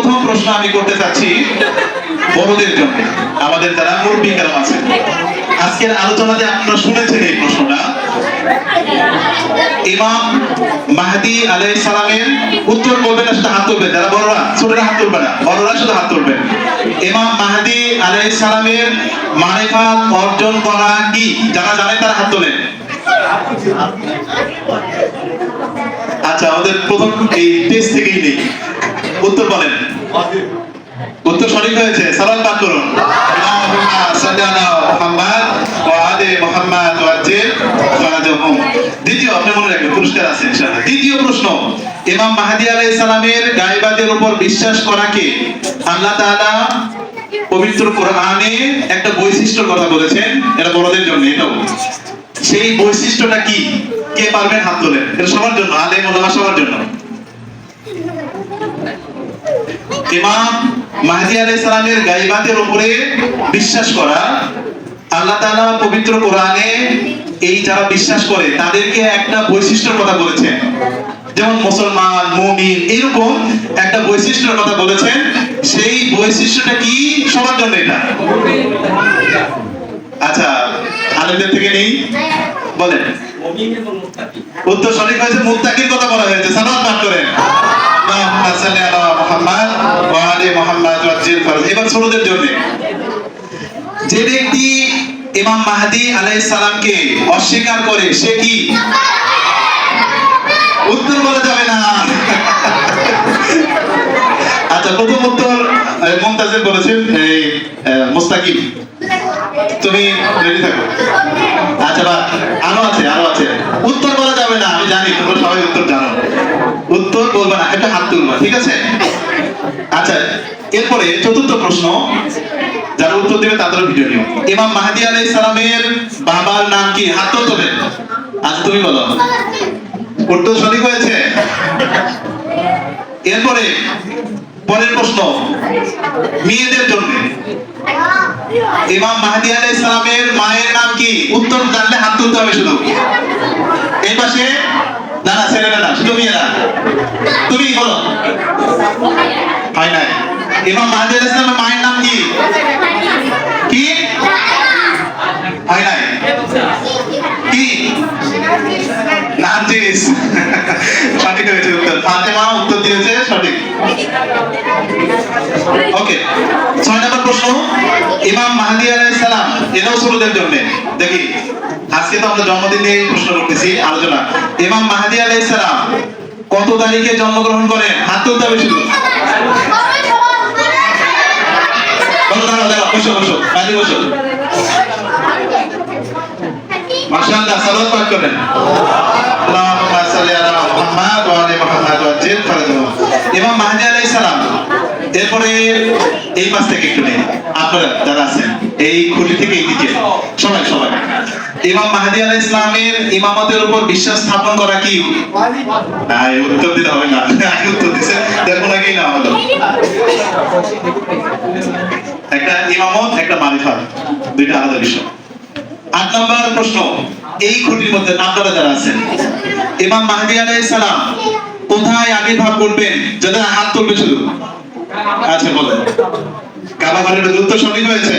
প্রথম প্রশ্ন আমি করতে চাচ্ছি বড়দের জন্য। আমাদের যারা মুরব্বী কালাম আছে। আজকের আলোচনাতে আপনারা শুনেছেন এই প্রশ্নটা। ইমাম মাহদি আলাইহিস সালামের উত্তর বলবেন না শুধু হাত তুলবেন। যারা বড়রা, ছোটরা হাত তুলবে না, বড়রা শুধু হাত তুলবেন। ইমাম মাহদি আলাইহিস সালামের মারিফাত অর্জন করা কি? যারা জানে তারা হাত তোলেন। আচ্ছা আমাদের প্রথম এই টেস্ট থেকেই নেই। উত্তর বলেন। উত্তর সঠিক হয়েছে। সালাম পাঠ করুন। দ্বিতীয়, আপনি মনে রাখবেন, পুরস্কার আছে দ্বিতীয় প্রশ্ন, ইমাম সালামের গায়বাদের উপর বিশ্বাস আল্লাহ তাআলা পবিত্র কোরআনে একটা কথা বলেছেন। এটা বড়দের জন্য সেই বৈশিষ্ট্যটা কি? কে পারবেন? হাত তোলেন। এটা সবার জন্য, আলেম, ওলামা সবার জন্য। ইমাম মাহদি আলাইহিস সালামের গায়বাতের উপরে বিশ্বাস করা, আল্লাহ তাআলা পবিত্র কোরআনে এই যারা বিশ্বাস করে, তাদেরকে একটা বৈশিষ্ট্যের কথা বলেছেন। যেমন মুসলমান, মুমিন এরকম একটা বৈশিষ্ট্যের কথা বলেছেন। সেই বৈশিষ্ট্যটা কি? সবার জন্য এটা। আচ্ছা আলেমদের থেকে নেই? বলেন। উত্তর সঠিক হয়েছে, মুত্তাকির কথা বলা হয়েছে। সালাত পাঠ করেন। আল্লাহুম্মা সাল্লি আলা মুহাম্মাদ ওয়া আলি মুহাম্মাদ ফারজ। ছোটদের জন্য। যে ব্যক্তি ইমাম আলাইহিস সালামকে অস্বীকার করে সে কি? উত্তর বলা যাবে না। আচ্ছা প্রথম উত্তর আহ, বলেছেন এই মুস্তাকিম। তুমি রেডি থাকো। আচ্ছা বা আরও আছে আরও আছে। উত্তর বলা যাবে না আমি জানি তোমরা সবাই উত্তর জানো উত্তর বলবে তুলবা ঠিক আছে? আচ্ছা এরপরে চতুর্থ প্রশ্ন। যারা উত্তর দেবে ভিডিও নিও ইমাম মাহদি আলাইহিস সালামের বাবার নাম কি? হাত তুলবে আচ্ছা তুমি বলো। উত্তর সঠিক হয়েছে? এরপরে, পরের প্রশ্ন। মেয়েদের জন্য। ইমাম মাহদি আলাইহিস সালামের মায়ের নাম কি? উত্তর জানলে হাত তুলতে হবে শুধু। এই পাশে না না, ছেলেরা না, শুধু মেয়েরা। তুমি বলো? হয় নাই। ইমাম মাহদি আলাইহিস সালামের মায়ের নাম কি? কি? হয় নাই। কি? নার্জিস সঠিক হয়েছে উত্তর। ফাতেমা উত্তর দিয়েছে, সঠিক। ওকে ছয় নম্বর প্রশ্ন ইমাম মাহদি আলাইহিস সালাম এটাও জন্য। দেখি, আজকে তো আমরা জন্মদিন নিয়ে প্রশ্ন করতেছি, আলোচনা। মাহদি আলাইহিস সালাম কত তারিখে জন্মগ্রহণ করেন? হাত তুলতে হবে শুধু। আলাইহিস সালাম এরপরে এই পাশ থেকে একটু নেই। আপনারা যারা আছেন, এই খুলি থেকে এই দিকে। সবাই সবাই। ইমাম মাহদি আলাইহিস সালামের ইমামতের উপর বিশ্বাস স্থাপন করা কি? উত্তর দিতে হবে না। উত্তর না হলো। একটা ইমামত, একটা মারিফাত দুইটা আলাদা বিষয়। আট নম্বর প্রশ্ন, এই খুঁটির মধ্যে আপনারা যারা আছেন, ইমাম মাহদি সালাম কোথায় আবির্ভাব করবেন যাদের হাত তুলবে শুধু। আচ্ছা বলেন। কাবা ভেতর উত্তর সঠিক হয়েছে।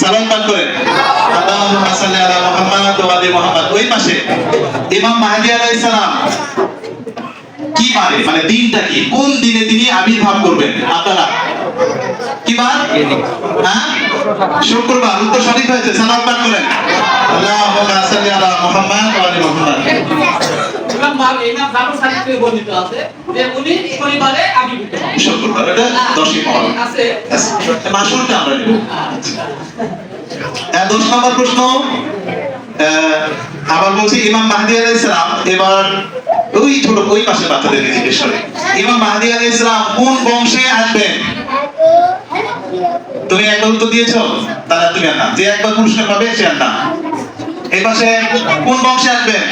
সালাম পাঠ করেন আল্লাহুম্মা সাল্লি আলা মুহাম্মাদ ওয়া আলি মুহাম্মাদ। ওই পাশে ইমাম মাহদি আলাইহিস সালাম কি পারে মানে দিনটা কি? কোন দিনে তিনি আবির্ভাব করবেন? আপনারা কি বার হ্যাঁ? শুক্রবার উত্তর সঠিক হয়েছে। সালাম পাঠ করেন। আল্লাহুম্মা সাল্লি আলা মুহাম্মাদ ওয়া আলি মুহাম্মাদ। ইমাম মাল ইমাম দারুল সাহিত্যে বর্ণিত আছে যে উনি শনিবারে আবির্ভূত হন। শুক্রবার এটা দশই মহরম আছে। মাসুরটা আমরা নেব। দশ নম্বর প্রশ্ন আবার বলছি ইমাম মাহদি আলাইহিস সালাম এবার ওই ছোট ওই পাশে বাচ্চাদেরকে জিজ্ঞেস করে। ইমাম মাহদি আলাইহিস সালাম কোন বংশে আসবেন? তুমি একবার উত্তর দিয়েছ? তাহলে তুমি আর না। যে একবার পুরস্কার পাবে সে আর না। এই পাশে কোন বংশে আসবেন?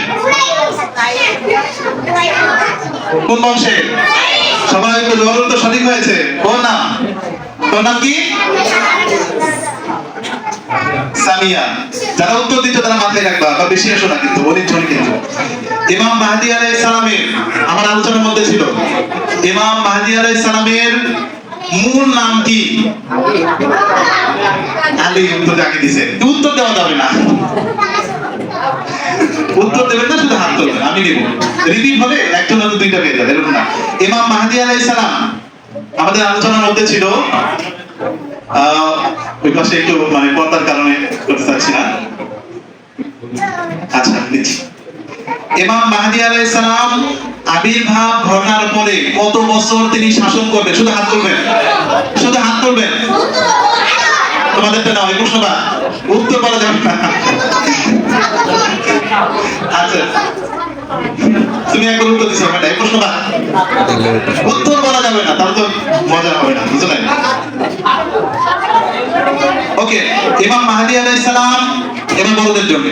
কোন বংশে? সবাই একটু জোর তো সঠিক হয়েছে। ওর নাম? তোর নাম কি? সামিয়া। যারা উত্তর দিচ্ছ তারা মাথায় রাখবা, বা বেশি আসো না কিন্তু কিন্তু। ইমাম মাহদি আলাইহিস সালামের, আমার আলোচনার মধ্যে ছিল। ইমাম মাহদি আলাইহিস সালামের মূল নাম কি? আলী। উত্তর আগে দিছে। উত্তর দেওয়া যাবে না। উত্তর দেবেন না, শুধু হাত তুলবেন আমি দেব রিপিট হবে একজন হয়তো দুইটা পেয়ে যাবে, এরকম না। ইমাম মাহদি আলাইহিস সালাম, আমাদের আলোচনার মধ্যে ছিল। ওই পাশে একটু মানে পর্দার কারণে করতে চাচ্ছি না। আচ্ছা দিচ্ছি। মাহদি আলাইহিস সালাম আবির্ভাব ঘটার পরে কত বছর তিনি শাসন করবেন? শুধু হাত তুলবেন। শুধু হাত তুলবেন। তোমাদেরটা নাও এই প্রশ্নটা উত্তর বলা যাবে না। আচ্ছা। তুমি একবার উত্তর দিছো এই প্রশ্নটা উত্তর বলা যাবে না, তাহলে তো মজা হবে না ওকে মাহদি আলাইহিস সালাম বড়দের জন্য।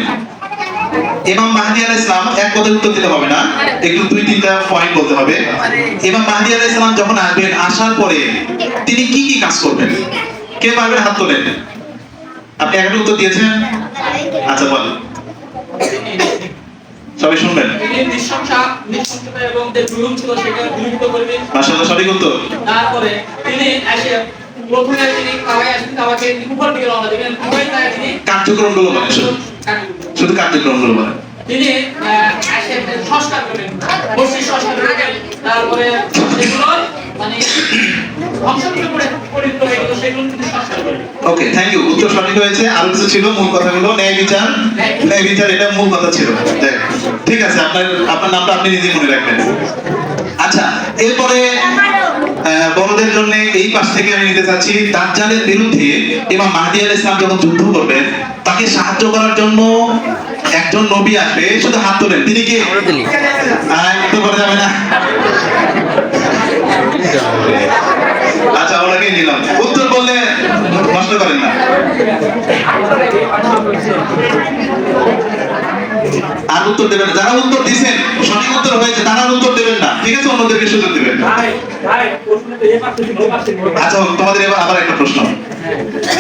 ইমাম মাহদি এক কথায় উত্তর দিলে হবে না, একটু দুই, তিনটা পয়েন্ট বলতে হবে। ইমাম মাহদি সালাম যখন আসবেন, আসার পরে তিনি কি কি কাজ করবেন? কে পারবেন হাত তোলেন আপনি একটা উত্তর দিয়েছেন? আচ্ছা বল সবাই শুনবেন? মাশাআল্লাহ সঠিক উত্তর। তারপরে তিনি এসে প্রথমে তিনি আসেন উপর দিকে রওনা দিবেন। শুধু এসে সংস্কার মসজিদ সংস্কার তারপরে মানে করে পরিণত হয়ে গেল সেগুলো তিনি সংস্কার করবেন ওকে থ্যাংক ইউ উত্তর সঠিক হয়েছে আরও কিছু ছিল? মূল কথাগুলো? ন্যায় বিচার? ন্যায় বিচার এটা মূল কথা ছিল। ঠিক আছে আপনার আপনার নামটা আপনি নিজেই মনে রাখবেন। আচ্ছা এরপরে বড়দের জন্য এই পাশ থেকে আমি নিতে চাচ্ছি দাজ্জালের বিরুদ্ধে ইমাম মাহদি আলাইহিস ইসলাম যখন যুদ্ধ করবেন তাকে সাহায্য করার জন্য একজন নবী আসবে। শুধু হাত তোলেন তিনি কি? উত্তর করা যাবে না? আচ্ছা ওনাকে নিলাম। উত্তর বললে নষ্ট করেন না। আর উত্তর দেবেন। যারা উত্তর দিছেন, সঠিক উত্তর হয়েছে, তারা উত্তর দেবেন না। ঠিক আছে, অন্যদেরকে সুযোগ দিবেন। আচ্ছা তোমাদের এবার আবার একটা প্রশ্ন।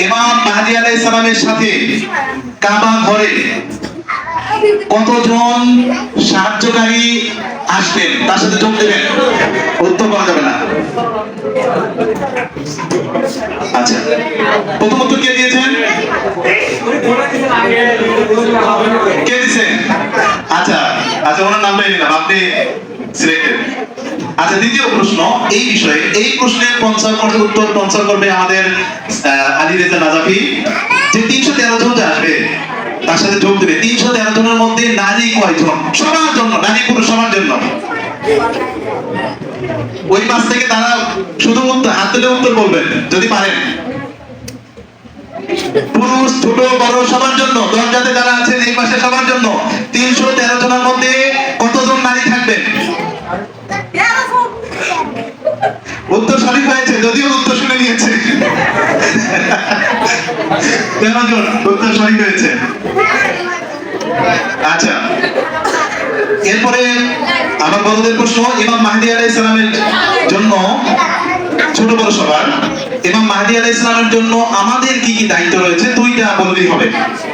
ইমাম মাহদি আলাইহিস সালামের সাথে কাবা ঘরে কতজন সাহায্যকারী আসবেন? তার সাথে যোগ দেবেন। উত্তর করা যাবে না। আচ্ছা প্রথম উত্তর কে দিয়েছেন? কে দিয়েছেন? আচ্ছা আচ্ছা ওনার নামটাই নিলাম, আপনি সিলেক্টেড আচ্ছা দ্বিতীয় প্রশ্ন, এই বিষয়ে, এই প্রশ্নের পঞ্চাশ উত্তর পঞ্চাশ করবে আমাদের আলী রেজা নাজাফি। যে তিনশো তেরো জন যে আসবে, তার সাথে যোগ দেবে। তিনশো তেরো জনের মধ্যে নারী কয়জন? সবার জন্য, নারী পুরুষ সবার জন্য। ওই পাশ থেকে তারা শুধু হাত তুলে উত্তর বলবেন, যদি পারেন। পুরুষ, ছোট, বড় সবার জন্য, দরজাতে যারা আছেন এই পাশে সবার জন্য তিনশো তেরো জনের মধ্যে কতজন নারী থাকবেন? উত্তর সঠিক হয়েছে, যদিও উত্তর শুনে নিয়েছে। তেরো জন, উত্তর সঠিক হয়েছে। আচ্ছা। এরপরে আমার বড়দের প্রশ্ন, ইমাম মাহদি আলাইহিস সালামের জন্য ছোট বড় সবার, ইমাম মাহদি আলাইহিস সালামের জন্য আমাদের কি কি দায়িত্ব রয়েছে? দুইটা বললেই হবে।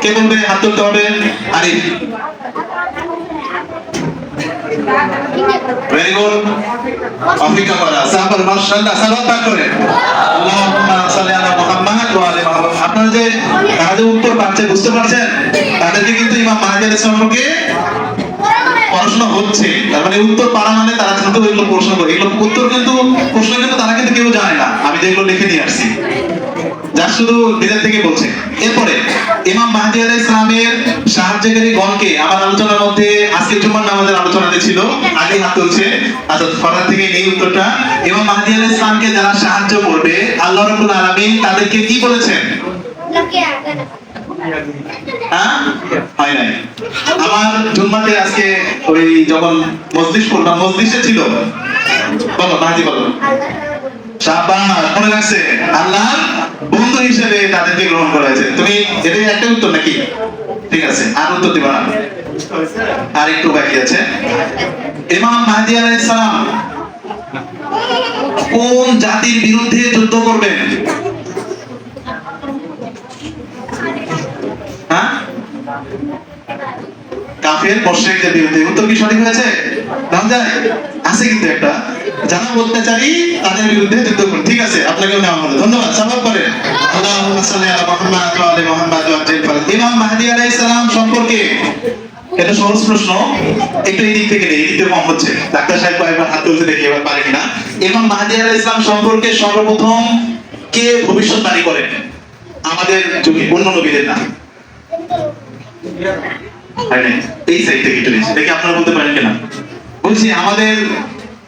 কে বলবে? হাত তুলতে হবে। আরিফ। ভেরি গুড অপেক্ষা আপনারা যে তারা যে উত্তর পাচ্ছে, বুঝতে পারছেন? তাদেরকে কিন্তু ইমাম আলাইহিস সম্পর্কে পড়াশোনা হচ্ছে, তার মানে উত্তর পারা মানে তারা কিন্তু এগুলো প্রশ্ন করে। এগুলো উত্তর কিন্তু, প্রশ্ন কিন্তু তারা কিন্তু কেউ জানে না। আমি যেগুলো লিখে নিয়ে আসছি। যা শুধু নিজের থেকে বলছে। এরপরে, ইমাম মাহদি আলাইহিস সালামের সাহায্যকারী গণকে আমার আলোচনার মধ্যে আজকে জুমার নামাজের আলোচনাতে ছিল। আগে হাত তুলছে। আচ্ছা থেকে এই উত্তরটা। ইমাম মাহদি আলাইহিস সালামকে যারা সাহায্য করবে, আল্লাহ রাব্বুল আলামিন তাদেরকে কি বলেছেন? হ্যাঁ? হয় নাই। আমার জুম্মাতে আজকে ওই যখন করলাম ছিল। বলো বলো। আর উত্তর আর একটু বাকি আছে। কোন জাতির বিরুদ্ধে যুদ্ধ করবেন? কাফের মুশরিকদের বিরুদ্ধে। উত্তর কি সঠিক হয়েছে? যায় আছে কিন্তু একটা। যারা অত্যাচারী, তাদের বিরুদ্ধে যুদ্ধ করুন। ঠিক আছে আপনাকে নেওয়া হলো ধন্যবাদ সবাব করে আল্লাহুম্মা সাল্লি আলা মুহাম্মাদ ওয়া আলি মুহাম্মাদ ওয়া আজ্জিল ফারাজ ইমাম মাহদি আলাইহিস সালাম সম্পর্কে এটা সহজ প্রশ্ন। একটু এই দিক থেকে নেই, এই কম হচ্ছে। ডাক্তার সাহেব কয়েকবার হাত তুলতে দেখি, এবার পারে কিনা ইমাম মাহদি আলাইহিস সালাম সম্পর্কে সর্বপ্রথম কে ভবিষ্যৎবাণী করেন? আমাদের যুগে, অন্য নবীদের না? এই সাইড থেকে একটু নিচে দেখি আপনারা বলতে পারেন কিনা। বলছি, আমাদের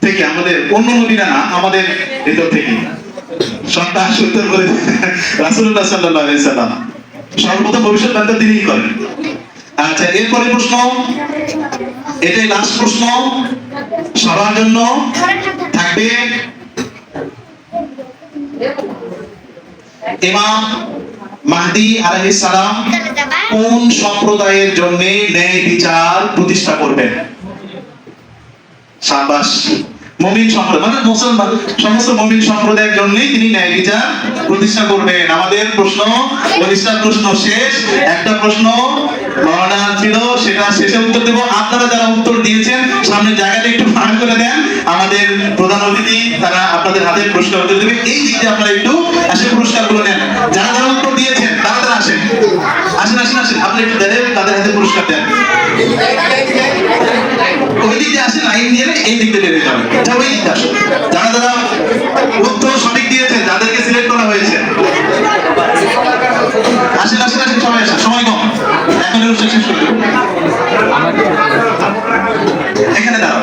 থেকে, আমাদের অন্য নবীরা না, আমাদের ভিতর থেকে। সন্তান উত্তর করে রাসূলুল্লাহ সাল্লাল্লাহু আলাইহি সাল্লাম। সর্বপ্রথম ভবিষ্যৎবাণী তিনিই করেন। আচ্ছা এরপরে প্রশ্ন। এটাই লাস্ট প্রশ্ন। সবার জন্য থাকবে ইমাম মাহদি আলাইহিস সালাম। কোন সম্প্রদায়ের জন্য ন্যায় বিচার প্রতিষ্ঠা করবেন? সাবাস মমিন সম্প্রদায় মানে মুসলমান, সমস্ত মমিন সম্প্রদায়ের জন্যই তিনি ন্যায় বিচার প্রতিষ্ঠা করবেন। আমাদের প্রশ্ন পরিষ্কার প্রশ্ন শেষ। একটা প্রশ্ন মরণা ছিল, সেটা শেষে উত্তর দেব। আপনারা যারা উত্তর দিয়েছেন সামনে জায়গাটা একটু ফাঁক করে দেন। আমাদের প্রধান অতিথি, তারা আপনাদের হাতে পুরস্কার উত্তর দেবে। এই দিক আপনারা একটু আসে পুরস্কারগুলো নেন। আসেন দেন তাদের হাতে পুরস্কার দেন। ওই দিক দিয়ে আসেন লাইন দিয়ে এই দিক দিয়ে বেরিয়ে যাবেন। আচ্ছা ওই দিক আসুন। যারা যারা উত্তর সঠিক দিয়েছে যাদেরকে সিলেক্ট করা হয়েছে। আসেন আসেন আসেন সবাই আসেন সময় কম। এখন অনুষ্ঠান শেষ করে এখানে দাঁড়াও।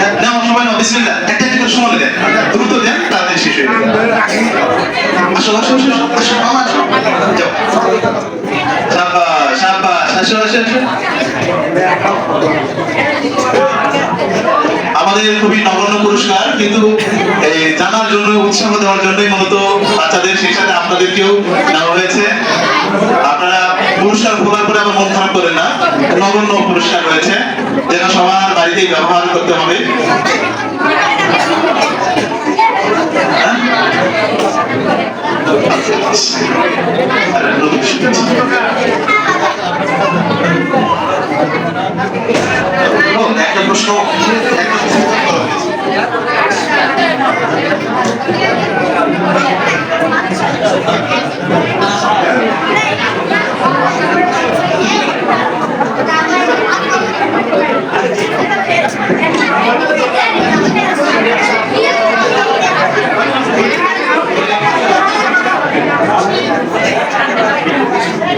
হ্যাঁ, সবাই নাও একটা একটা সময় দেন। দ্রুত দেন তাড়াতাড়ি শেষ হয়ে যাবে। আসো আসো আসো আসো, আসো মামা আসো যাও সাবাস আমাদের খুবই নগণ্য পুরস্কার, কিন্তু জানার জন্য, উৎসাহ দেওয়ার জন্যই মূলত বাচ্চাদের সেই সাথে আপনাদেরকেও নেওয়া হয়েছে আপনারা পুরস্কার ভোগার পরে আমার মন খারাপ করেন না, নগণ্য পুরস্কার রয়েছে যেটা সবার বাড়িতেই ব্যবহার করতে হবে হ্যাঁ? একটা প্রশ্ন একটা প্রশ্ন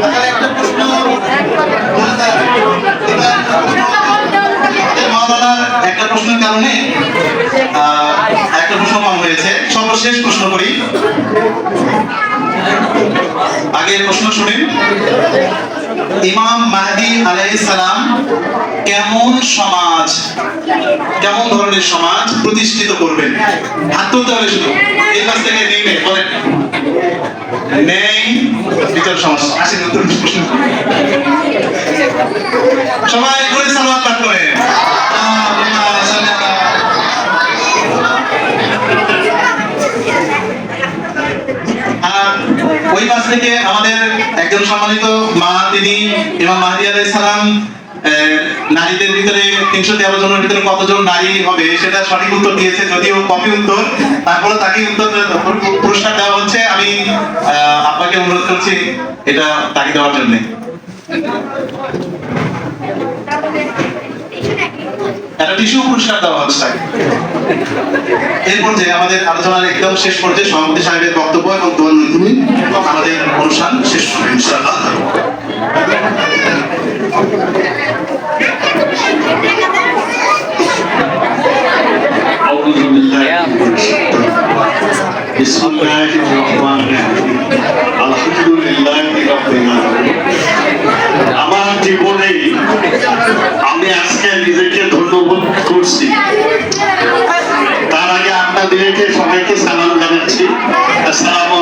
তাহলে একটা প্রশ্ন বলতে মাওলানার একটা প্রশ্নের কারণে আহ, একটা হয়েছে। সর্বশেষ প্রশ্ন করি। আগের প্রশ্ন শুনেন। ইমাম মাহদি সালাম কেমন সমাজ, কেমন ধরনের সমাজ প্রতিষ্ঠিত করবেন? হাত তুলতে হবে শুধু। এই কাছ থেকে নেই বলেন। নেই, বিচার সমাজ। আসেন, উত্তর প্রশ্ন। সবাই করে সালাম পাঠ করে থেকে আমাদের একজন সম্মানিত মা তিনি ইমাম মাহদি আলাইহিস সালাম নারীদের ভিতরে তিনশো তেরো জনের ভিতরে কতজন নারী হবে সেটা সঠিক উত্তর দিয়েছে, যদিও কপি উত্তর। তারপরে তাকে উত্তর পুর- পুরস্কার দেওয়া হচ্ছে। আমি আপনাকে অনুরোধ করছি এটা তাকে দেওয়ার জন্য একটা টিস্যু পুরস্কার দেওয়া হচ্ছে তাকে এরপর যে আমাদের আলোচনার একদম শেষ পর্যায়ে সভাপতি সাহেবের বক্তব্য এবং দোয়ার মাধ্যমে আমাদের অনুষ্ঠান শেষ হবে ইনশাআল্লাহ أعوذ بالله من الشيطان بسم الله الرحمن الرحيم الحمد لله رب العالمين আমার জীবনে আমি আজকে রেখে সবাইকে সালাম জানাচ্ছি। আসসালামু